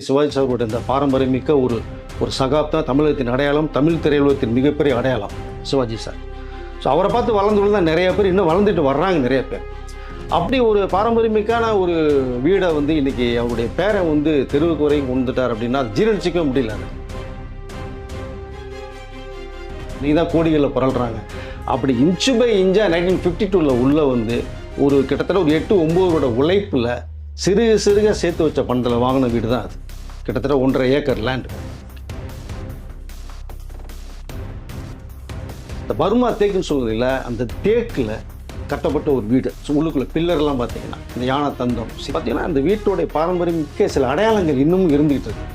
சிவாஜி சாருடைய இந்த பாரம்பரியமிக்க ஒரு ஒரு சகாப்தான் தமிழகத்தின் அடையாளம் தமிழ் திரையுலகத்தின் மிகப்பெரிய அடையாளம் சிவாஜி சார். ஸோ அவரை பார்த்து வளர்ந்து தான் நிறைய பேர் இன்னும் வளர்ந்துட்டு வர்றாங்க நிறைய பேர். அப்படி ஒரு பாரம்பரியமிக்கான ஒரு வீடை வந்து இன்னைக்கு அவருடைய பேரை வந்து தெருவுக்கு வரையும் கொண்டுட்டார் அப்படின்னா ஜீரணிச்சிக்க முடியல அது. நீ தான் கோடிகளில் புரள்றாங்க. அப்படி இன்ச்சு பை இன்ச்சாக நைன்டீன் ஃபிஃப்டி டூவில் உள்ள வந்து ஒரு கிட்டத்தட்ட ஒரு எட்டு ஒம்போதோட உழைப்பில் சிறுக சிறுக சேர்த்து வச்ச பணத்தில் வாங்கின வீடு தான் அது. கிட்டத்தட்ட ஒன்றரை ஏக்கர் லேண்ட் இந்த பர்மா தேக்குன்னு சொல்லுதில்ல அந்த தேக்கில் கட்டப்பட்ட ஒரு வீடு. உள்ளுக்குள்ள பில்லர்லாம் பார்த்தீங்கன்னா இந்த யானை தந்தம் பார்த்தீங்கன்னா அந்த வீட்டோடைய பாரம்பரியம் மிக்க சில அடையாளங்கள் இன்னமும் இருந்துகிட்டு இருக்கு.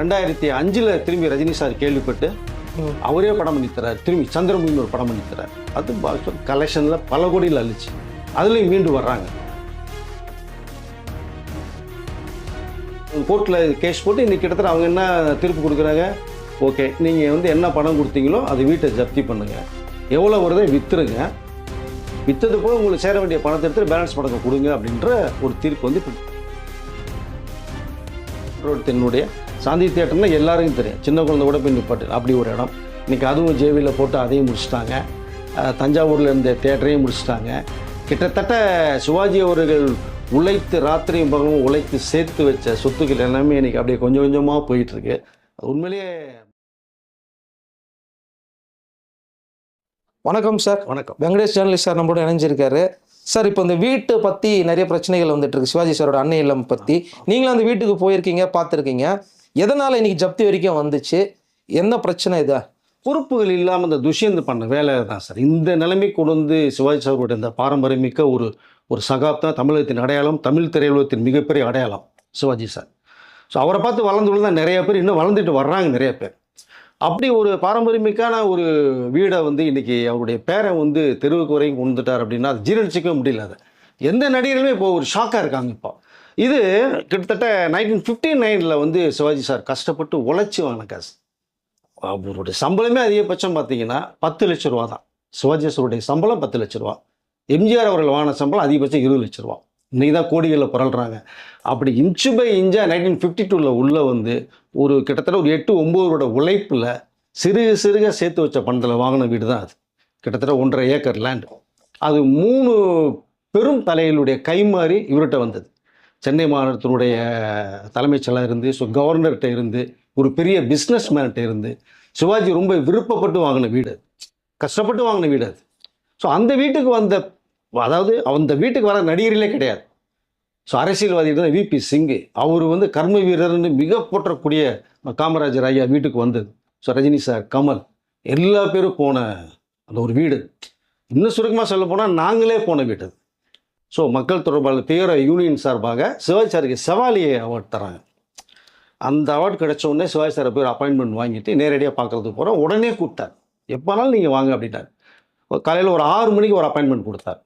ரெண்டாயிரத்தி அஞ்சில் திரும்பி ரஜினி சார் கேள்விப்பட்டு அவரே படம் பண்ணி தரார் திரும்பி சந்திரமுகின்னு ஒரு படம் பண்ணி தரார் அது கலெக்ஷனில் பல கோடியில் அழிச்சு அதுலேயும் மீண்டு வர்றாங்க. கோர்ட்டில் கேஸ் போட்டு இன்றைக்கி கிட்டத்தட்ட அவங்க என்ன தீர்ப்பு கொடுக்குறாங்க? ஓகே நீங்கள் வந்து என்ன பணம் கொடுத்தீங்களோ அது வீட்டை ஜப்தி பண்ணுங்கள் எவ்வளோ வருதோ விற்றுருங்க விற்றது போக உங்களுக்கு சேர வேண்டிய பணத்தை எடுத்து பேலன்ஸ் பணத்தை கொடுங்க அப்படின்ற ஒரு தீர்ப்பு வந்து என்னுடைய சாந்தி தியேட்டர்னா எல்லாருக்கும் தெரியும். சின்ன குழந்தை கூட போய் நிப்பாட்டு. அப்படி ஒரு இடம். இன்றைக்கி அதுவும் ஜேவியில் போட்டு அதையும் முடிச்சிட்டாங்க. தஞ்சாவூரில் இருந்த தேட்டரையும் முடிச்சிட்டாங்க. கிட்டத்தட்ட சிவாஜி அவர்கள் உழைத்து ராத்திரியும் பகலும் உழைத்து சேர்த்து வச்ச சொத்துக்கள் எல்லாமே இன்னைக்கு அப்படியே கொஞ்சம் கொஞ்சமாக போயிட்டு இருக்கு அது உண்மையிலேயே வணக்கம் சார். வணக்கம். வெங்கடேஷ் ஜேர்னலிஸ்ட் சார் நம்மளோட இணைஞ்சிருக்காரு. சார் இப்போ இந்த வீட்டை பற்றி நிறைய பிரச்சனைகள் வந்துட்டு இருக்கு. சிவாஜி சாரோட அன்னை இல்லம் பற்றி நீங்களும் அந்த வீட்டுக்கு போயிருக்கீங்க பார்த்துருக்கீங்க. எதனால் இன்னைக்கு ஜப்தி வரைக்கும் வந்துச்சு? என்ன பிரச்சனை இதா? பொறுப்புகள் இல்லாமல் இந்த துஷ்யந்த் பண்ண வேலை தான் சார். இந்த நிலைமை கொண்டு வந்து சிவாஜி சாருடைய இந்த பாரம்பரியமிக்க ஒரு ஒரு சகாப்தம் தமிழகத்தின் அடையாளம் தமிழ் திரையுலகத்தின் மிகப்பெரிய அடையாளம் சிவாஜி சார். ஸோ அவரை பார்த்து வளர்ந்து தான் நிறைய பேர் இன்னும் வளர்ந்துட்டு வர்றாங்க நிறைய பேர். அப்படி ஒரு பாரம்பரியமிக்கான ஒரு வீடை வந்து இன்றைக்கி அவருடைய பேரை வந்து தெருவுக்கு வரையும் கொண்டுட்டார் அப்படின்னா அது ஜீரணிச்சிக்கவே முடியல அது. எந்த நடிகர்களுமே இப்போ ஒரு ஷாக்காக இருக்காங்க இப்போ. இது கிட்டத்தட்ட நைன்டீன் ஃபிஃப்டி நைனில் வந்து சிவாஜி சார் கஷ்டப்பட்டு உழைச்சி வாங்கின காசு. அவருடைய சம்பளமே அதிகபட்சம் பார்த்தீங்கன்னா பத்து லட்ச ரூபா தான். சிவாஜி சாருடைய சம்பளம் பத்து லட்ச ரூபா. எம்ஜிஆர் அவர்கள் வாங்கின சம்பளம் அதிகபட்சம் இருபது லட்ச ரூபா. இன்னைக்கு தான் கோடிகளில் புரள்றாங்க அப்படி இன்ச்சு பை இன்ச்சாக நைன்டீன் ஃபிஃப்டி டூவில் உள்ளே வந்து ஒரு கிட்டத்தட்ட ஒரு எட்டு ஒம்போதோட உழைப்பில் சிறுக சிறுக சேர்த்து வச்ச பணத்தில் வாங்கின வீடு தான் அது. கிட்டத்தட்ட ஒன்றரை ஏக்கர் லேண்ட் அது மூணு பெரும் தலைகளுடைய கைமாறி இவர்கிட்ட வந்தது. சென்னை மாநிலத்தினுடைய தலைமைச் செயலாக இருந்து ஸோ கவர்னர்கிட்ட இருந்து ஒரு பெரிய பிஸ்னஸ் மேன்கிட்ட இருந்து சிவாஜி ரொம்ப விருப்பப்பட்டு வாங்கின வீடு. கஷ்டப்பட்டு வாங்கின வீடு அது. ஸோ அந்த வீட்டுக்கு வந்த அதாவது அந்த வீட்டுக்கு வர நடிகர்களே கிடையாது. ஸோ அரசியல்வாதி தான் விபி சிங்கு அவர் வந்து கர்ம வீரர்னு மிக போற்றக்கூடிய காமராஜர் ஐயா வீட்டுக்கு வந்தது. ஸோ ரஜினி சார் கமல் எல்லா பேரும் போன அந்த ஒரு வீடு. இன்னும் சுருக்கமாக சொல்ல போனால் நாங்களே போன வீடு. ஸோ மக்கள் தொடர்பாளர் தீவிர யூனியன் சார்பாக சிவாஜி சாருக்கு செவாலியை அவார்ட் தராங்க. அந்த அவார்டு கிடைச்ச உடனே சிவாஜி சாரை போய் அப்பாயின்மெண்ட் வாங்கிட்டு நேரடியாக பார்க்குறதுக்கு போகிறோம் உடனே கூப்பிட்டார். எப்போனாலும் நீங்கள் வாங்க அப்படின்னாரு. காலையில் ஒரு ஆறு மணிக்கு ஒரு அப்பாயின்மெண்ட் கொடுத்தார்.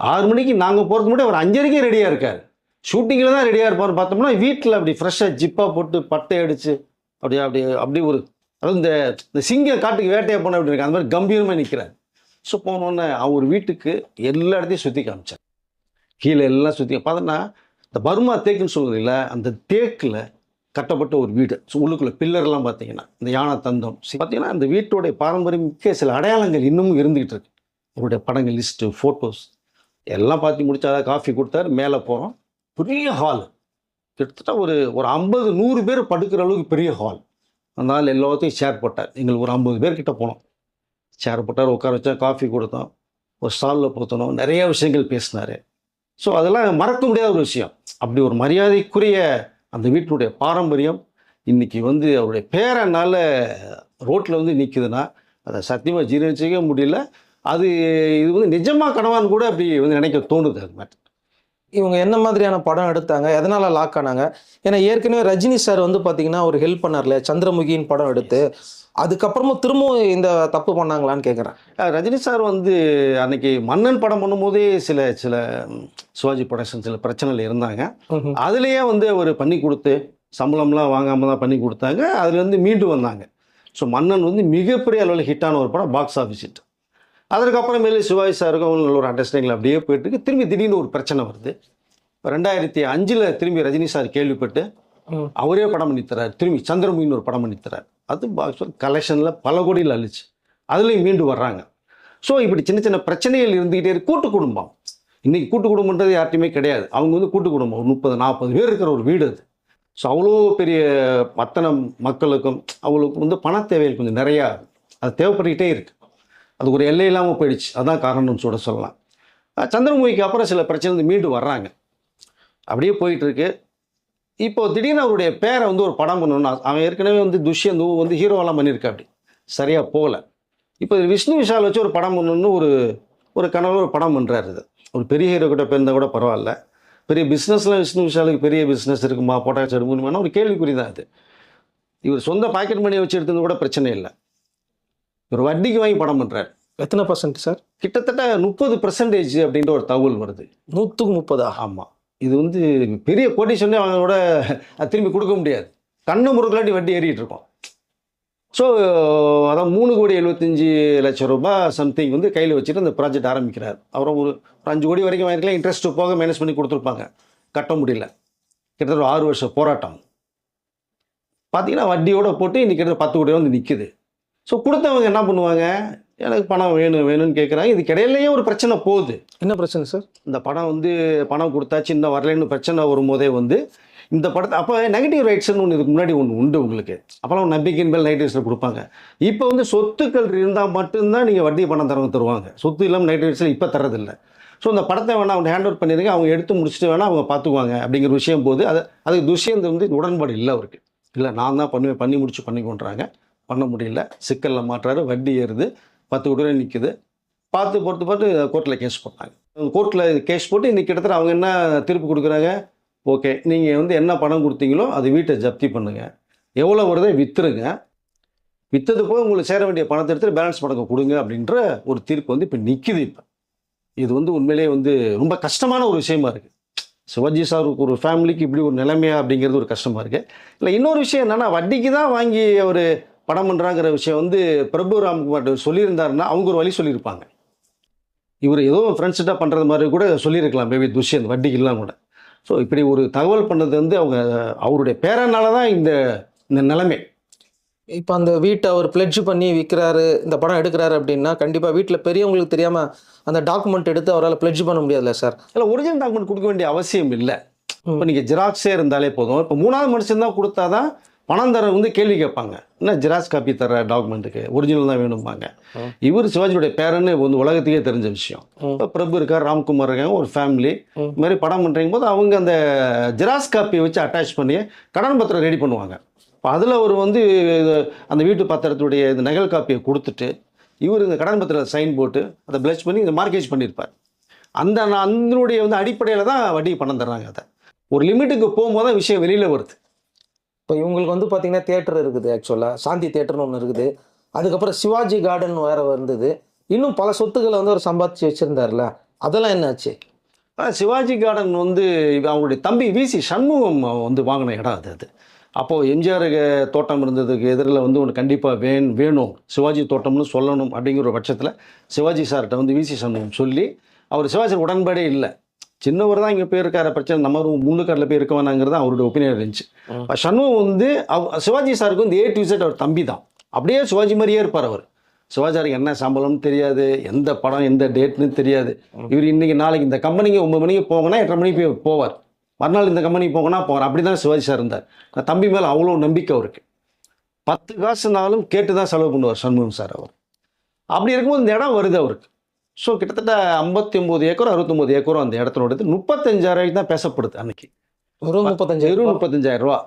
ஆறு மணிக்கு நாங்கள் போகிறதுக்கு முன்னாடி ஒரு அஞ்சரைக்கே ரெடியாக இருக்கார். ஷூட்டிங்கில் தான் ரெடியாக இருப்பார்னு பார்த்தோம்னா வீட்டில் அப்படி ஃப்ரெஷ்ஷாக ஜிப்பாக போட்டு பட்டை அடித்து அப்படியே அப்படி அப்படி ஒரு அதாவது இந்த இந்த சிங்கம் காட்டுக்கு வேட்டையை போன அப்படி இருக்கு அந்த மாதிரி கம்பீரமாக நிற்கிறார் ஸோ போனோடனே அவர் வீட்டுக்கு எல்லா இடத்தையும் சுற்றி காமிச்சார். கீழே எல்லாம் சுற்றி பார்த்தோன்னா இந்த பர்மா தேக்குன்னு சொல்கிறீங்களா அந்த தேக்கில் கட்டப்பட்ட ஒரு வீடு. ஸோ உள்ளுக்குள்ள பில்லர்லாம் பார்த்தீங்கன்னா இந்த யானை தந்தம். பார்த்தீங்கன்னா அந்த வீட்டோடைய பாரம்பரியம் மிக்க சில அடையாளங்கள் இன்னமும் இருந்துகிட்டு இருக்கு. அவருடைய படங்கள் லிஸ்ட்டு ஃபோட்டோஸ் எல்லாம் பார்த்து முடிச்சாதான் காஃபி கொடுத்தாரு மேலே போகிறோம் பெரிய ஹால் கிட்டத்தட்ட ஒரு ஒரு ஐம்பது நூறு பேர் படுக்கிற அளவுக்கு பெரிய ஹால் அதனால் எல்லாத்தையும் ஷேர் போட்டார். எங்களுக்கு ஒரு ஐம்பது பேர்கிட்ட போனோம் ஷேர் போட்டார் உட்கார வச்சா காஃபி கொடுத்தோம் ஒரு ஸ்டாலில் பொறுத்தனோம் நிறைய விஷயங்கள் பேசினார். ஸோ அதெல்லாம் மறக்க முடியாத ஒரு விஷயம். அப்படி ஒரு மரியாதைக்குரிய அந்த வீட்டினுடைய பாரம்பரியம் இன்றைக்கி வந்து அவருடைய பேரனால் ரோட்டில் வந்து நிற்குதுன்னா அதை சத்தியமாக ஜீரணிச்சிக்க முடியல. அது இது வந்து நிஜமாக கனவான்னு கூட அப்படி வந்து நினைக்க தோணுது அது மாதிரி இவங்க என்ன மாதிரியான படம் எடுத்தாங்க எதனால லாக் ஆனாங்க? ஏன்னா ஏற்கனவே ரஜினி சார் வந்து பார்த்தீங்கன்னா ஒரு ஹெல்ப் பண்ணார்ல சந்திரமுகின்னு படம் எடுத்து. அதுக்கப்புறமும் திரும்பவும் இந்த தப்பு பண்ணாங்களான்னு கேட்குறேன் ரஜினி சார் வந்து அன்னைக்கு மன்னன் படம் பண்ணும்போதே சில சில சிவாஜி ப்ரொடக்ஷன் சில பிரச்சனைகள் இருந்தாங்க. அதுலேயே வந்து அவர் பண்ணி கொடுத்து சம்பளம்லாம் வாங்காமல் தான் பண்ணி கொடுத்தாங்க. அதுலேருந்து மீண்டு வந்தாங்க. ஸோ மன்னன் வந்து மிகப்பெரிய அளவில் ஹிட்டான ஒரு படம் பாக்ஸ் ஆஃபீஸ் ஹிட் அதற்கப்புறமேலே சிவாஜி சாருக்கும் நல்ல ஒரு அண்டர்ஸ்டாண்டிங்கில் அப்படியே போயிட்டு. திரும்பி திடீர்னு ஒரு பிரச்சனை வருது. இப்போ ரெண்டாயிரத்தி அஞ்சில் திரும்பி ரஜினி சார் கேள்விப்பட்டு. அவரே படம் பண்ணித்தரார். திரும்பி சந்திரமுகின்னு ஒரு படம் பண்ணித்தரார். அது பாக்ஸ் கலெக்ஷனில் பல கோடியில் அழிச்சு அதுலேயும் மீண்டு வர்றாங்க. ஸோ இப்படி சின்ன சின்ன பிரச்சனைகள் இருந்துக்கிட்டே இருக்கு. கூட்டு குடும்பம். இன்னைக்கு கூட்டு குடும்பன்றது யார்ட்டையுமே கிடையாது. அவங்க வந்து கூட்டு குடும்பம். ஒரு முப்பது நாற்பது பேர் இருக்கிற ஒரு வீடு அது. ஸோ அவ்வளோ பெரிய அத்தனை மக்களுக்கும் அவங்களுக்கு வந்து பண தேவைகள் கொஞ்சம் நிறையா அது தேவைப்பட்டுக்கிட்டே இருக்கு. அது ஒரு எல்லை இல்லாமல் போயிடுச்சு. அதான் காரணம்னு சொல்ல சொல்லலாம். சந்திரமுகிக்கு அப்புறம் சில பிரச்சனை மீண்டும் மீண்டு வர்றாங்க. அப்படியே போயிட்டுருக்கு. இப்போது இப்போ திடீர்னு அவருடைய பேரை வந்து ஒரு படம் பண்ணணும்னு அவன் ஏற்கனவே வந்து துஷ்யந்து வந்து ஹீரோவெல்லாம் பண்ணியிருக்கா அப்படி சரியாக போகல. இப்போ விஷ்ணு விஷால் வச்சு ஒரு படம் பண்ணணும்னு ஒரு ஒரு கனவு ஒரு படம் பண்ணுறாரு இது. ஒரு பெரிய ஹீரோ கிட்ட பிறந்தா கூட பரவாயில்ல. பெரிய பிஸ்னஸில் விஷ்ணு விஷாலுக்கு பெரிய பிஸ்னஸ் இருக்குமா? போட்டாச்சு எடுக்கணுமானா ஒரு கேள்விக்குறி தான் அது இவர் சொந்த பாக்கெட் மணியை வச்சு எடுத்தது கூட பிரச்சனை இல்லை. இவர் வட்டிக்கு வாங்கி படம் பண்ணுறாரு எத்தனை பர்சன்ட் சார் கிட்டத்தட்ட முப்பது பர்சன்டேஜ் அப்படின்ற ஒரு தகவல் வருது. நூற்றுக்கு முப்பதா? ஆமாம் இது வந்து பெரிய கோட்டீஷனே அவங்களோட திரும்பி கொடுக்க முடியாது. கண்ணு முறுக்கலாட்டி வட்டி ஏறிட்டு இருக்கோம். ஸோ அதான் மூணு கோடி எழுபத்தஞ்சி லட்சம் ரூபாய் சம்திங் வந்து கையில் வச்சுட்டு அந்த ப்ராஜெக்ட் ஆரம்பிக்கிறார். அப்புறம் ஒரு ஒரு அஞ்சு கோடி வரைக்கும் வாங்கிருக்கலாம். இன்ட்ரெஸ்ட் போக மேனேஜ் பண்ணி கொடுத்துருப்பாங்க. கட்ட முடியல. கிட்டத்தட்ட ஒரு ஆறு வருஷம் போராட்டம். பார்த்தீங்கன்னா வட்டியோட போட்டு இன்னைக்கு கிட்டத்தட்ட பத்து கோடி வந்து நிற்குது ஸோ கொடுத்தவங்க என்ன பண்ணுவாங்க? எனக்கு பணம் வேணும் வேணும்னு கேட்குறாங்க இதுக்கு இடையிலேயே ஒரு பிரச்சனை போகுது. என்ன பிரச்சனை சார்? இந்த படம் வந்து பணம் கொடுத்தாச்சு இன்னும் வரலைன்னு பிரச்சனை வரும்போதே வந்து இந்த படத்தை அப்போ நெகட்டிவ் ரைட்ஸ்னு ஒன்று இதுக்கு முன்னாடி ஒன்று உண்டு உங்களுக்கு. அப்போலாம் நம்பிக்கையின் மேல் நைட் ரைட்ஸில் கொடுப்பாங்க. இப்போ வந்து சொத்துக்கள் இருந்தால் மட்டும்தான் நீங்கள் வட்டி பணம் தரவங்க தருவாங்க. சொத்து இல்லாமல் நைட் ரைட்ஸில் இப்போ தரதில்லை ஸோ இந்த படத்தை வேணா அவங்க ஹேண்ட் ஓவர் பண்ணிடுங்க. அவங்க எடுத்து முடிச்சுட்டு வேணா அவங்க பார்த்துக்குவாங்க அப்படிங்கிற விஷயம் போது அது அதுக்கு துஷ்யந்த் வந்து உடன்பாடு இல்லை அவருக்கு. இல்லை நான் தான் பண்ணுவேன் பண்ணி முடிச்சு பண்ணி கொண்டுறாங்க பண்ண முடியல. சிக்கலில் மாட்டுறாரு வட்டி ஏறுது பத்து கோடி ரூபாய் நிற்குது பார்த்து பொறுத்து பார்த்து கோர்ட்டில் கேஸ் போட்டாங்க. கோர்ட்டில் கேஸ் போட்டு இன்னைக்கு கிட்டத்தட்ட அவங்க என்ன திருப்பி கொடுக்குறாங்க? ஓகே நீங்கள் வந்து என்ன பணம் கொடுத்தீங்களோ அது வீட்டை ஜப்தி பண்ணுங்கள் எவ்வளோ வருதோ விற்றுருங்க விற்றது போக உங்களுக்கு சேர வேண்டிய பணத்தை எடுத்து பேலன்ஸ் பணம் கொடுங்க அப்படின்ற ஒரு தீர்ப்பு வந்து இப்போ நிற்கிது இப்போ. இது வந்து உண்மையிலேயே வந்து ரொம்ப கஷ்டமான ஒரு விஷயமா இருக்குது சிவாஜி சார் ஒரு ஃபேமிலிக்கு இப்படி ஒரு நிலைமையா அப்படிங்கிறது ஒரு கஷ்டமாக இருக்குது இல்லை இன்னொரு விஷயம் என்னென்னா வட்டிக்கு தான் வாங்கி ஒரு படம் பண்ணுறாங்கிற விஷயம் வந்து பிரபு ராம்குமார் சொல்லியிருந்தாருன்னா அவங்க ஒரு வழி சொல்லியிருப்பாங்க. இவர் ஏதோ ஃப்ரெண்ட்ஸ்கிட்ட பண்ணுறது மாதிரி கூட சொல்லியிருக்கலாம். மேபி துஷ்யந்த் வட்டிக்கு இல்லாம கூட. ஸோ இப்படி ஒரு தகவல் பண்ணது வந்து அவங்க அவருடைய பேரனால தான் இந்த இந்த நிலைமை. இப்போ அந்த வீட்டை அவர் பிளட்ஜ் பண்ணி விற்கிறாரு இந்த படம் எடுக்கிறாரு அப்படின்னா கண்டிப்பாக வீட்டில் பெரியவங்களுக்கு தெரியாமல் அந்த டாக்குமெண்ட் எடுத்து அவரால் பிளட்ஜ் பண்ண முடியாதுல்ல சார்? இல்லை ஒரிஜினல் டாக்குமெண்ட் கொடுக்க வேண்டிய அவசியம் இல்லை. இப்போ நீங்கள் ஜெராக்ஸே இருந்தாலே போதும். இப்போ மூணாவது மனுஷன் தான் கொடுத்தா தான் பணம் தர வந்து கேள்வி கேட்பாங்க. என்ன ஜெராக்ஸ் காப்பி தர டாக்குமெண்ட்டுக்கு ஒரிஜினல் தான் வேணும்பாங்க. இவர் சிவாஜியுடைய பேரன்னு வந்து உலகத்துக்கே தெரிஞ்ச விஷயம். பிரபு இருக்கார் ராம்குமார் இருக்காங்க ஒரு ஃபேமிலி. இது மாதிரி படம் பண்ணுறீங்க போது அவங்க அந்த ஜெராக்ஸ் காப்பியை வச்சு அட்டாச் பண்ணி கடன் பத்திரம் ரெடி பண்ணுவாங்க. இப்போ அதில் அவர் வந்து அந்த வீட்டு பத்திரத்துடைய இந்த நகல் காப்பியை கொடுத்துட்டு இவர் இந்த கடன் பத்திரத்தை சைன் போட்டு அதை பிளச் பண்ணி இந்த மார்க்கேஜ் பண்ணியிருப்பார். அந்த அதனுடைய வந்து அடிப்படையில் தான் வட்டி பணம் தர்றாங்க அதை. ஒரு லிமிட்டுக்கு போகும்போது தான் விஷயம் வெளியில் வருது. இப்போ இவங்களுக்கு வந்து பார்த்தீங்கன்னா தேட்டர் இருக்குது ஆக்சுவலாக சாந்தி தேட்டர்னு ஒன்று இருக்குது. அதுக்கப்புறம் சிவாஜி கார்டன் வேறு வந்தது. இன்னும் பல சொத்துக்களை வந்து அவர் சம்பாதிச்சு வச்சிருந்தாருல. அதெல்லாம் என்னாச்சு? ஆனால் சிவாஜி கார்டன் வந்து அவங்களுடைய தம்பி விசி சண்முகம் வந்து வாங்கின இடம் அது அது. அப்போது எம்ஜிஆர் தோட்டம் இருந்ததுக்கு எதிரில் வந்து ஒன்று கண்டிப்பாக வேணும் வேணும். சிவாஜி தோட்டம்னு சொல்லணும் அப்படிங்கிற ஒரு பட்சத்தில் சிவாஜி சார்கிட்ட வந்து விசி சண்முகம் சொல்லி அவர் சிவாஜி உடன்பாடே இல்லை. சின்னவர் தான் இங்கே போயிருக்கார. பிரச்சனை நம்ம முள்ளுக்காரில் போய் இருக்க வேணாங்கிறது தான் அவருடைய ஒப்பீனியன் இருந்துச்சு. சண்முகம் வந்து அவ் சிவாஜி சாருக்கு வந்து ஏ டு Z அவர் தம்பி தான். அப்படியே சிவாஜி மாதிரியே இருப்பார் அவர். சிவாஜிக்கு என்ன சம்பளம்னு தெரியாது எந்த படம் எந்த டேட்னு தெரியாது. இவர் இன்னைக்கு நாளைக்கு இந்த கம்பெனிக்கு ஒன்பது மணிக்கு போங்கன்னா எட்டரை மணிக்கு போய் போவார். மறுநாள் இந்த கம்பெனிக்கு போங்கன்னா போவார். அப்படி தான் சிவாஜி சார் இருந்தார். தம்பி மேலே அவ்வளோ நம்பிக்கை அவருக்கு. பத்து காசுனாலும் கேட்டு தான் செலவு பண்ணுவார் சண்முகம் சார் அவர். அப்படி இருக்கும்போது இந்த இடம் வருது அவருக்கு. ஸோ கிட்டத்தட்ட ஐம்பத்தி ஒம்பது ஏக்கர் அறுபத்தொம்பது ஏக்கரும் அந்த இடத்தினோடது முப்பத்தஞ்சாயிரம் தான் பேசப்படுது அன்னைக்கு. வெறும் முப்பத்தஞ்சாயிரம் வெறும். முப்பத்தஞ்சாயிரம் ரூபா.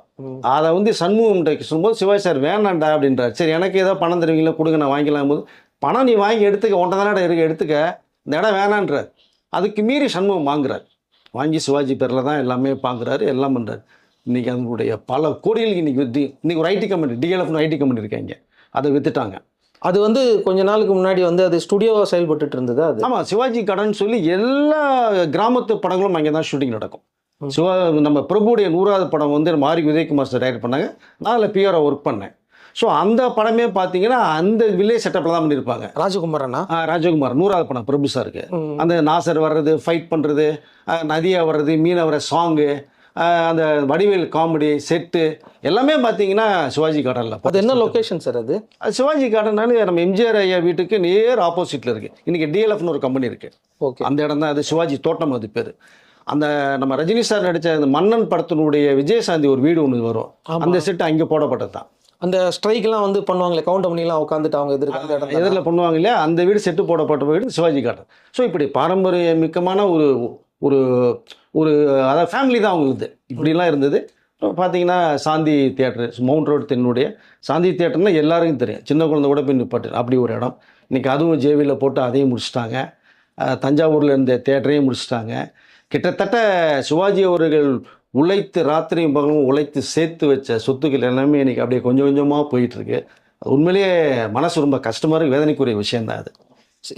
அதை வந்து சண்முகம் சொல்லும்போது சிவாஜி சார் வேணாண்டா அப்படின்றார். சரி எனக்கு ஏதோ பணம் தருவீங்களா? கொடுங்க நான் வாங்கிக்கலாம் போது பணம் நீ வாங்கி எடுத்துக்க ஒன்றரை தானே இருக்கு எடுத்துக்க. இந்த இடம் வேணான்றார். அதுக்கு மீறி சண்முகம் வாங்குறார். வாங்கி சிவாஜி பேரில் தான் எல்லாமே பாங்குறாரு எல்லாம் பண்ணுறாரு இன்னைக்கு அதனுடைய பல கோடிகளுக்கு இன்னைக்கு வித்து இன்னைக்கு ஒரு ஐடி கம்பெனி டிஎல்எஃப்னு ஐடி கம்பெனி இருக்காங்க அதை வித்துட்டாங்க. அது வந்து கொஞ்ச நாளுக்கு முன்னாடி வந்து அது ஸ்டுடியோவாக செயல்பட்டுட்டு இருந்தது அது? ஆமாம் சிவாஜி கடன் சொல்லி எல்லா கிராமத்து படங்களும் அங்கே தான் ஷூட்டிங் நடக்கும். சிவா நம்ம பிரபுடைய நூறாவது படம் வந்து நம்ம ஆரி உதயகுமார் சார் டைரக்ட் பண்ணாங்க. நான் அதில் பிஆராக ஒர்க் பண்ணேன். ஸோ அந்த படமே பார்த்தீங்கன்னா அந்த வில்லேஜ் செட்டப்பில் தான் பண்ணியிருப்பாங்க ராஜகுமார் அண்ணா? ஆ, ராஜகுமார் நூறாவது படம் பிரபு சாருக்கு. அந்த நாசர் வர்றது ஃபைட் பண்ணுறது நதியா வர்றது மீனை வர சாங்கு அந்த வடிவேல் காமெடி செட்டு எல்லாமே பார்த்தீங்கன்னா சிவாஜி கார்டனில் அது என்ன லொகேஷன் சார் அது? அது சிவாஜி கார்டன்னாலே நம்ம எம்ஜிஆர் ஐயா வீட்டுக்கு நேர் ஆப்போசிட்டில் இருக்குது இன்றைக்கி டிஎல்எஃப்னு ஒரு கம்பெனி இருக்குது ஓகே அந்த இடம் தான் அது சிவாஜி தோட்டம் அது பேர். அந்த நம்ம ரஜினி சார் நடித்த அந்த மன்னன் படத்தினுடைய விஜயசாந்தி ஒரு வீடு ஒன்று வரும். அந்த செட்டு அங்கே போடப்பட்டது தான் அந்த ஸ்ட்ரைக்லாம் வந்து பண்ணுவாங்களே கவுண்ட் பண்ணிலாம் உட்காந்துட்டு அவங்க எதிர்க்க? எதிரில் பண்ணுவாங்க இல்லையா? அந்த வீடு செட்டு போடப்பட்ட வீடு சிவாஜி கார்டன். ஸோ இப்படி பாரம்பரிய மிக்கமான ஒரு ஒரு ஒரு அதாவது ஃபேமிலி தான் அவங்களுக்கு இப்படிலாம் இருந்தது. அப்புறம் பார்த்தீங்கன்னா சாந்தி தியேட்டர் மவுண்ட் ரோடு தென்னுடைய சாந்தி தியேட்டர்னால் எல்லாருக்கும் தெரியும். சின்ன குழந்தை கூட போய் நிப்பாட்டு அப்படி ஒரு இடம். இன்றைக்கி அதுவும் ஜேவியில் போட்டு அதையும் முடிச்சிட்டாங்க. தஞ்சாவூரில் இருந்த தேட்டரையும் முடிச்சிட்டாங்க. கிட்டத்தட்ட சிவாஜி அவர்கள் உழைத்து ராத்திரியும் பகலும் உழைத்து சேர்த்து வச்ச சொத்துக்கள் எல்லாமே இன்றைக்கி அப்படியே கொஞ்சம் கொஞ்சமாக போயிட்டுருக்கு உண்மையிலேயே மனசு ரொம்ப கஷ்டமாக இருக்குது வேதனைக்குரிய விஷயந்தான் அது.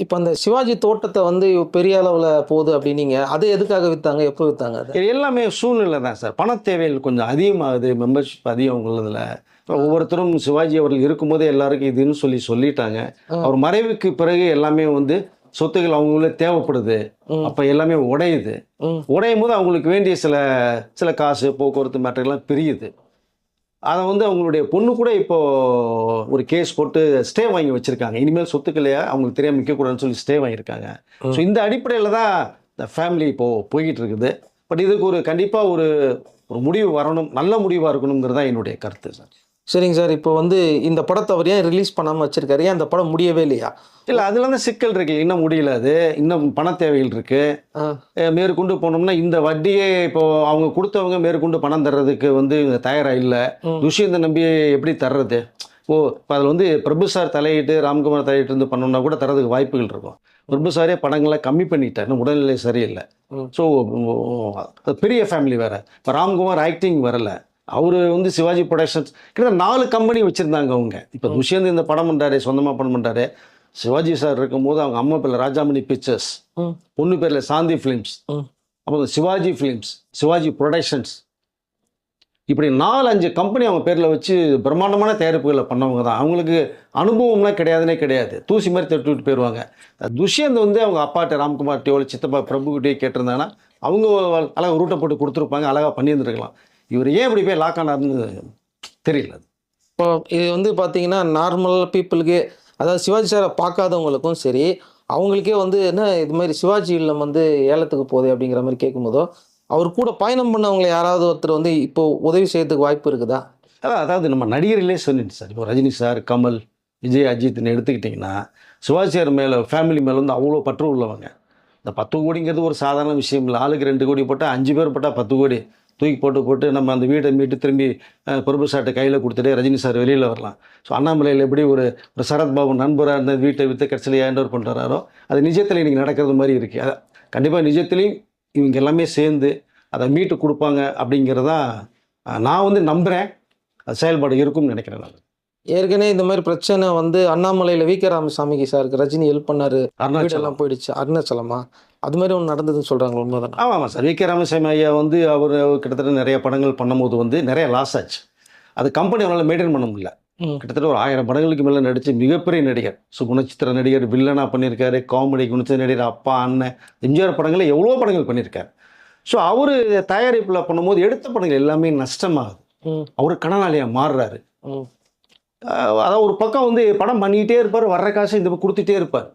இப்போ அந்த சிவாஜி தோட்டத்தை வந்து பெரிய அளவில் போகுது அப்படின்னீங்க அது எதுக்காக வித்தாங்க? எப்போ வித்தாங்க அது? எல்லாமே சூழ்நிலை தான் சார். பண தேவைகள் கொஞ்சம் அதிகமாகுது மெம்பர்ஷிப் அதிகம் உள்ளதில். ஒவ்வொருத்தரும் சிவாஜி அவர்கள் இருக்கும்போதே எல்லாருக்கும் இதுன்னு சொல்லி சொல்லிட்டாங்க. அவர் மறைவுக்கு பிறகு எல்லாமே வந்து சொத்துக்கள் அவங்களுக்கு தேவைப்படுது. அப்போ எல்லாமே உடையுது. உடையும் போது அவங்களுக்கு வேண்டிய சில சில காசு போக்குவரத்து மேட்டர்லாம் பிரியுது. அதை வந்து அவங்களுடைய பொண்ணு கூட இப்போ ஒரு கேஸ் போட்டு ஸ்டே வாங்கி வச்சிருக்காங்க. இனிமேல் சொத்துக்களையா அவங்களுக்கு தெரியாம விற்கக்கூடாதுன்னு சொல்லி ஸ்டே வாங்கியிருக்காங்க. ஸோ இந்த அடிப்படையில் தான் இந்த ஃபேமிலி இப்போ போய்கிட்டு இருக்குது. பட் இதுக்கு ஒரு கண்டிப்பாக ஒரு ஒரு முடிவு வரணும். நல்ல முடிவாக இருக்கணுங்கிறது தான் என்னுடைய கருத்து சார். சரிங்க சார் இப்போ வந்து இந்த படத்தை அவர் ஏன் ரிலீஸ் பண்ணாமல் வச்சிருக்காரு? ஏன் அந்த படம் முடியவே இல்லையா? இல்லை அதில் தான் சிக்கல் இருக்கு. இன்னும் முடியல அது. இன்னும் பண தேவைகள் இருக்கு. மேற்கொண்டு போனோம்னா இந்த வட்டியே இப்போ அவங்க கொடுத்தவங்க மேற்கொண்டு பணம் தர்றதுக்கு வந்து தயாராக இல்லை. துஷ்யந்த நம்பி எப்படி தர்றது? ஓ இப்போ அதில் வந்து பிரபு சார் தலையிட்டு ராம்குமார் தலையிட்டு இருந்து பண்ணோம்னா கூட தரதுக்கு வாய்ப்புகள் இருக்கும். பிரபு சாரே படங்களை கம்மி பண்ணிட்டார் இன்னும் உடல்நிலை சரியில்லை. ஸோ பெரிய ஃபேமிலி வேற. இப்போ ராம்குமார் ஆக்டிங் வரல. அவர் வந்து சிவாஜி ப்ரொடக்ஷன்ஸ் கிட்டத்தட்ட நாலு கம்பெனி வச்சுருந்தாங்க அவங்க. இப்போ துஷ்யந்த் இந்த படம் பண்ணுறாரு சொந்தமாக படம் பண்ணுறாரு சிவாஜி சார் இருக்கும்போது அவங்க அம்மா பேரில் ராஜாமணி பிக்சர்ஸ் பொண்ணு பேரில் சாந்தி ஃபிலிம்ஸ் அப்புறம் சிவாஜி ஃபிலிம்ஸ் சிவாஜி ப்ரொடக்ஷன்ஸ் இப்படி நாலு அஞ்சு கம்பெனி அவங்க பேரில் வச்சு பிரம்மாண்டமான தயாரிப்புகளை பண்ணவங்க தான். அவங்களுக்கு அனுபவம்லாம் கிடையாதுனே கிடையாது. தூசி மாதிரி தட்டி விட்டு போயிடுவாங்க துஷ்யந்த் வந்து அவங்க அப்பாட்ட ராம்குமார் டியோல சித்தப்பா பிரபுகிட்டே கேட்டிருந்தாங்கன்னா அவங்க அழகாக ரூட்டை போட்டு கொடுத்துருப்பாங்க அழகாக பண்ணியிருந்துருக்கலாம். இவர் ஏன் இப்படி போய் லாக் ஆனார்னு தெரியல. இப்போ இது வந்து பார்த்தீங்கன்னா நார்மல் பீப்புளுக்கு அதாவது சிவாஜி சாரை பார்க்காதவங்களுக்கும் சரி அவங்களுக்கே வந்து என்ன இது மாதிரி சிவாஜி இல்லம் வந்து ஏலத்துக்கு போதே அப்படிங்கிற மாதிரி கேட்கும்போதோ அவர் கூட பயணம் பண்ணவங்களை யாராவது ஒருத்தர் வந்து இப்போ உதவி செய்யறதுக்கு வாய்ப்பு இருக்குதா? அதான் அதாவது நம்ம நடிகர்களே சொல்லிட்டு சார். இப்போ ரஜினி சார் கமல் விஜய் அஜித்னு எடுத்துக்கிட்டிங்கன்னா சிவாஜி சார் மேலே ஃபேமிலி மேலே வந்து அவ்வளோ பற்று உள்ளவங்க. இந்த பத்து கோடிங்கிறது ஒரு சாதாரண விஷயம் இல்லை. ஆளுக்கு ரெண்டு கோடி போட்டால் அஞ்சு பேர் போட்டால் பத்து கோடி. தூக்கி போட்டு போட்டு நம்ம அந்த வீட்டை மீட்டு திரும்பி பிரபு சார்ட்டை கையில் கொடுத்துட்டு ரஜினி சார் வெளியில் வரலாம். ஸோ அண்ணாமலையில் எப்படி ஒரு ஒரு சரத்பாபு நண்பராக இருந்த வீட்டை விற்று கடைசியில் ஏண்டவர் பண்ணுறாரோ அது நிஜத்தில் இன்றைக்கி நடக்கிறது மாதிரி இருக்குது கண்டிப்பாக நிஜத்துலேயும் இவங்க எல்லாமே சேர்ந்து அதை மீட்டு கொடுப்பாங்க அப்படிங்கிறதான் நான் வந்து நம்புகிறேன் அது செயல்பாடு இருக்கும்னு நினைக்கிறேன் நான். ஏற்கனவே இந்த மாதிரி பிரச்சனை வந்து அண்ணாமலையில் வி. கே. ராமசாமிக்கு சாருக்கு ரஜினி ஹெல்ப் பண்ணாரு. வீடெல்லாம் போயிடுச்சு. அருணாச்சலமா? அது மாதிரி ஒன்று நடந்ததுன்னு சொல்றாங்க உண்மைதானா? ஆமாம் ஆமாம் சார். வி. கே. ராமசாமி ஐயா வந்து அவர் கிட்டத்தட்ட நிறைய படங்கள் பண்ணும்போது வந்து நிறைய லாஸ் ஆச்சு. அது கம்பெனி அவரால் மெயின்டைன் பண்ண முடியல. கிட்டத்தட்ட ஒரு ஆயிரம் படங்களுக்கு மேலே நடித்து மிகப்பெரிய நடிகர் ஸோ குணச்சித்திர நடிகர் வில்லனாக பண்ணியிருக்காரு காமெடி குணச்சித்திர நடிகர் அப்பா அண்ணன் எம்ஜிஆர் படங்களில் எவ்வளோ படங்கள் பண்ணியிருக்காரு. ஸோ அவர் தயாரிப்பில் பண்ணும்போது எடுத்த படங்கள் எல்லாமே நஷ்டமாகுது. அவர் கடனாளியாக மாறுறாரு. அதாவது ஒரு பக்கம் வந்து படம் பண்ணிக்கிட்டே இருப்பார் வர்ற காசு இந்த பக்கம் கொடுத்துட்டே இருப்பார்.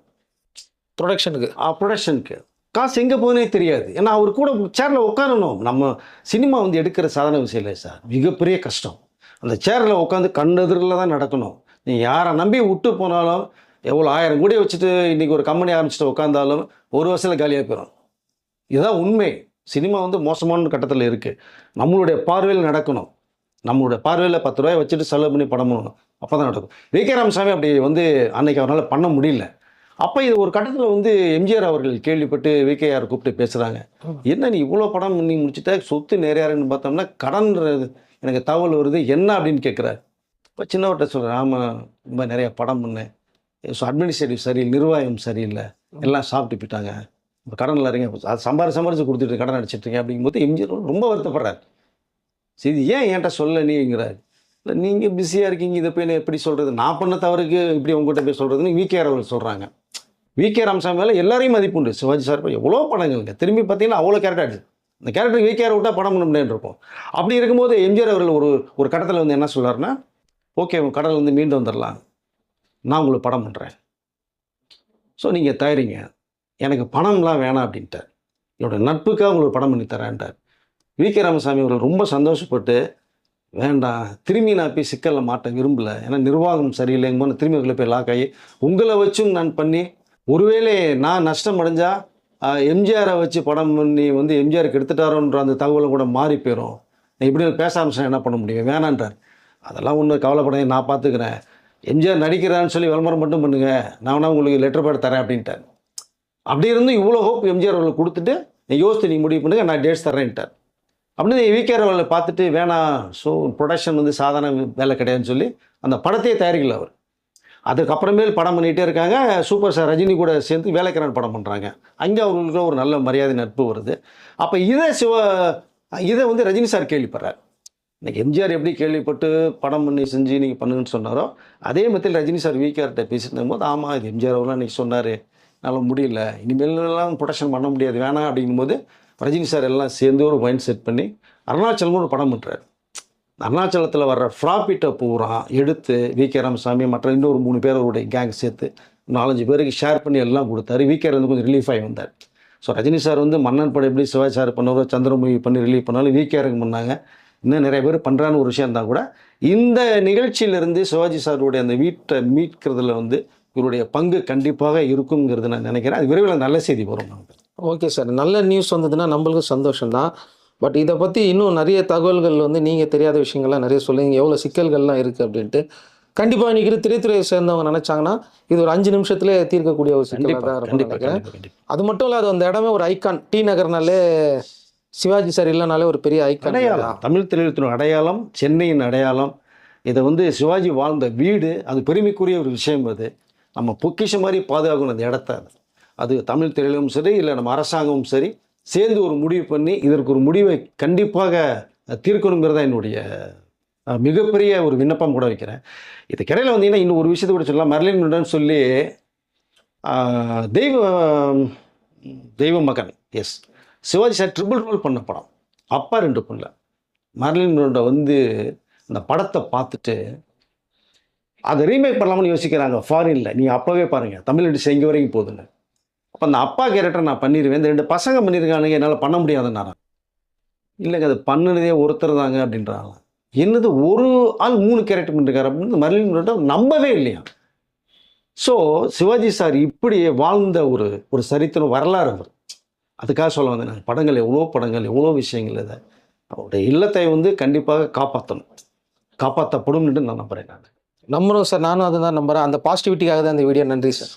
ப்ரொடக்ஷனுக்கு ப்ரொடக்ஷனுக்கு காசு எங்கே போகுதுனே தெரியாது. ஏன்னா அவர் கூட சேரில் உட்காரணும். நம்ம சினிமா வந்து எடுக்கிற சாதாரண விஷயம் இல்லை சார் மிகப்பெரிய கஷ்டம். அந்த சேரில் உட்காந்து கண்ணெதிரில் தான் நடக்கணும். நீ யாரை நம்பி விட்டு போனாலும் எவ்வளோ ஆயிரம் கோடி வச்சுட்டு இன்றைக்கி ஒரு கம்பெனி ஆரம்பிச்சுட்டு உட்காந்தாலும் ஒரு வருஷத்தில் காலியாக போயிடும் இதுதான் உண்மை. சினிமா வந்து மோசமான கட்டத்தில் இருக்குது நம்மளுடைய பார்வையில் நடக்கணும். நம்மளுடைய பார்வையில் பத்து ரூபாய் வச்சுட்டு செலவு பண்ணி படம் பண்ணணும். அப்போ தான் நடக்கும். வி கே ராமசாமி அப்படி வந்து அன்னைக்கு அவரால் பண்ண முடியல. அப்போ இது ஒரு கட்டத்தில் வந்து எம்ஜிஆர் அவர்கள் கேள்விப்பட்டு விகேஆர் கூப்பிட்டு பேசுகிறாங்க என்ன நீ இவ்வளோ படம் பண்ணி முடிச்சுட்ட? சொத்து நிறையாருன்னு பார்த்தோம்னா கடன்றது எனக்கு தகவல் வருது. என்ன அப்படின்னு கேட்குறாரு இப்போ சின்னவர்கிட்ட சொல்கிறேன் ஆமாம் ரொம்ப நிறைய படம் பண்ணேன். ஸோ அட்மினிஸ்ட்ரேட்டிவ் சரியில்லை நிர்வாகம் சரியில்லை. எல்லாம் சாப்பிட்டு போயிட்டாங்க. இப்போ கடனில் இருங்க. அது சம்பாரி சம்பாரிச்சு கொடுத்துட்டு கடன் அடிச்சிட்டு இருக்கேன் அப்படிங்கும்போது எம்ஜிஆர் ரொம்ப வருத்தப்படுறாரு. சரி ஏன் என்கிட்ட சொல்ல நீங்கிறாரு இல்லை நீங்கள் பிஸியாக இருக்கீங்க இதை போய் எப்படி சொல்கிறது நான் பண்ண தவறுக்கு இப்படி உங்கள்கிட்ட போய் சொல்கிறதுன்னு விகே அவர்கள் சொல்கிறாங்க விகே ராமசாமி மேலே எல்லாரையும் மதிப்பு உண்டு. சிவாஜி சார் எவ்வளோ படங்கள்ங்க. திரும்பி பார்த்தீங்கன்னா அவ்வளோ கேரக்டர் ஆச்சு இந்த கேரக்டர் விகேஆர் விட்டால் படம் பண்ண இருக்கும். அப்படி இருக்கும்போது எம்ஜிஆர் அவர்கள் ஒரு ஒரு கட்டத்தில் வந்து என்ன சொல்கிறாருன்னா ஓகே உங்கள் கடல் வந்து மீண்டு வந்துடலாம். நான் உங்களுக்கு படம் பண்ணுறேன் ஸோ நீங்கள் தயாரிங்க. எனக்கு பணம்லாம் வேணாம் அப்படின்ட்டார். என்னோட நட்புக்காக உங்களுக்கு படம் பண்ணி தரேன்ட்டார். வி கே ராமசாமி அவர்கள் ரொம்ப சந்தோஷப்பட்டு வேண்டாம். திரும்பி நான் போய் சிக்கலில் மாட்ட விரும்பலை. ஏன்னா நிர்வாகம் சரியில்லைங்க போது திரும்பி உங்களை போய் லாக் ஆகி உங்களை வச்சும் நான் பண்ணி ஒருவேளை நான் நஷ்டம் அடைஞ்சால் எம்ஜிஆரை வச்சு படம் பண்ணி வந்து எம்ஜிஆருக்கு எடுத்துட்டாரோன்ற அந்த தகவலும் கூட மாறி போயிடும் நான் இப்படி பேச ஆரம்பிச்சேன் என்ன பண்ண முடியும்? வேணான்றார். அதெல்லாம் ஒன்றும் கவலைப்படாத நான் பார்த்துக்கிறேன். எம்ஜிஆர் நடிக்கிறான்னு சொல்லி விளம்பரம் மட்டும் பண்ணுங்கள் நான் வேணா உங்களுக்கு லெட்டர் பேட் தரேன் அப்படின்ட்டார். அப்படி இருந்தும் இவ்வளோ ஹோப் எம்ஜிஆர் அவர்களுக்கு கொடுத்துட்டு நீ யோசித்து நீ முடிவு பண்ணுங்க நான் டேட்ஸ் தரேன்ட்டார் அப்படின்னு விகேஆர் அவர்களை பார்த்துட்டு வேணாம் ஸோ ப்ரொடக்ஷன் வந்து சாதாரண வேலை கிடையாதுன்னு சொல்லி அந்த படத்தையே தயாரிக்கல அவர். அதுக்கப்புறமேல் படம் பண்ணிகிட்டே இருக்காங்க. சூப்பர் ஸ்டார் ரஜினி கூட சேர்ந்து வேலைக்காரன் படம் பண்ணுறாங்க அங்கே அவங்களுக்கு ஒரு நல்ல மரியாதை நட்பு வருது. அப்போ இதை சிவ இதை வந்து ரஜினி சார் கேள்விப்படுறார். இன்றைக்கி எம்ஜிஆர் எப்படி கேள்விப்பட்டு படம் பண்ணி செஞ்சு நீங்கள் பண்ணுங்கன்னு சொன்னாரோ அதே மாதிரி ரஜினி சார் விகேஆர்கிட்ட பேசிட்டு போது ஆமாம் இது எம்ஜிஆர் அவர்லாம் இன்னைக்கு சொன்னார். என்னால் முடியல. இனிமேலாம் ப்ரொடக்ஷன் பண்ண முடியாது. வேணாம் அப்படிங்கும்போது ரஜினி சார் எல்லாம் சேர்ந்து ஒரு மைண்ட் செட் பண்ணி அருணாச்சலம் ஒரு படம் பண்ணுறாரு அருணாச்சலத்தில் வர்ற ப்ராஃபிட்டை பூரா எடுத்து வி கே ராமசாமி மற்ற இன்னொரு மூணு பேரோடைய கேங் சேர்த்து நாலஞ்சு பேருக்கு ஷேர் பண்ணி எல்லாம் கொடுத்தாரு. வி கே வந்து கொஞ்சம் ரிலீஃப் ஆகி வந்தார். ஸோ ரஜினி சார் வந்து மன்னன் படம் எப்படி சிவாஜி சார் பண்ணாரோ சந்திரமுகி பண்ணி ரிலீவ் பண்ணாலும் வி கேருக்கு பண்ணாங்க இன்னும் நிறைய பேர் பண்ணுறான்னு ஒரு விஷயம் இருந்தால் கூட இந்த நிகழ்ச்சியிலிருந்து சிவாஜி சாருடைய அந்த வீட்டை மீட்கிறதுல வந்து இவருடைய பங்கு கண்டிப்பாக இருக்குங்கிறது நான் நினைக்கிறேன். அது விரைவில் நல்ல செய்தி வரும் நமக்கு. ஓகே சார் நல்ல நியூஸ் வந்ததுன்னா நம்மளுக்கும் சந்தோஷம் தான் பட் இதை பற்றி இன்னும் நிறைய தகவல்கள் வந்து நீங்கள் தெரியாத விஷயங்கள்லாம் நிறைய சொல்லுங்க. எவ்வளோ சிக்கல்கள்லாம் இருக்குது அப்படின்ட்டு. கண்டிப்பாக இன்னைக்கு திரைத்துறையை சேர்ந்தவங்க நினச்சாங்கன்னா இது ஒரு அஞ்சு நிமிஷத்துலேயே தீர்க்கக்கூடிய ஒரு சிக்கலாக கண்டிப்பாக தான் இருக்கும் நினைக்கிறேன். அது மட்டும் இல்லாத அந்த இடமே ஒரு ஐகான் டி நகர்னாலே சிவாஜி சார் இல்லைனாலே ஒரு பெரிய ஐகான் அடையாளம். தமிழ் திரையுலகத்தின் அடையாளம் சென்னையின் அடையாளம். இதை வந்து சிவாஜி வாழ்ந்த வீடு அது பெருமைக்குரிய ஒரு விஷயம் அது. நம்ம பொக்கிஷம் மாதிரி பாதுகாக்கணும் அந்த இடத்த அது தமிழ் திரையிலும் சரி இல்லை நம்ம அரசாங்கமும் சரி சேர்ந்து ஒரு முடிவு பண்ணி இதற்கு ஒரு முடிவை கண்டிப்பாக தீர்க்கணுங்கிறதா என்னுடைய மிகப்பெரிய ஒரு விண்ணப்பம் கூட வைக்கிறேன். இதுக்கிடையில் வந்தீங்கன்னா இன்னும் ஒரு விஷயத்தை கூட சொல்லலாம். மர்லின் சொல்லி Deiva Deiva Magan S Sivaji sir triple role பண்ண படம். அப்பா ரெண்டு பொண்ணில். மர்லின் மன்றன் வந்து அந்த படத்தை பார்த்துட்டு அதை ரீமேக் பண்ணலாம்னு யோசிக்கிறாங்க. ஃபாரினில். நீங்கள் அப்போவே பாருங்கள் தமிழ் இண்டஸ்ட்ரி எங்கே வரைக்கும் போகுதுன்னு அப்போ அந்த அப்பா கேரக்டர் நான் பண்ணிடுவேன் இந்த ரெண்டு பசங்க பண்ணியிருக்கானுங்க என்னால் பண்ண முடியாதுன்னாரான் இல்லைங்க அது பண்ணுனதே ஒருத்தர் தாங்க அப்படின்றாங்க. என்னது ஒரு ஆள் மூணு கேரக்டர் பண்ணிருக்காரு அப்படின்னு மர்லின் நம்பவே இல்லையா? ஸோ சிவாஜி சார் இப்படி வாழ்ந்த ஒரு ஒரு சரித்திரம் வரலாறு அவர். அதுக்காக சொல்ல வந்தேன் நான். படங்கள் எவ்வளோ படங்கள் எவ்வளோ விஷயங்கள் இதை. அவருடைய இல்லத்தை வந்து கண்டிப்பாக காப்பாற்றணும் காப்பாற்றப்படும் நான் நம்புகிறேன் நான். நம்புகிறோம் சார். நானும் அதுதான் நம்புறேன். அந்த பாசிட்டிவிட்டிக்காக தான் இந்த வீடியோ நன்றி சார்.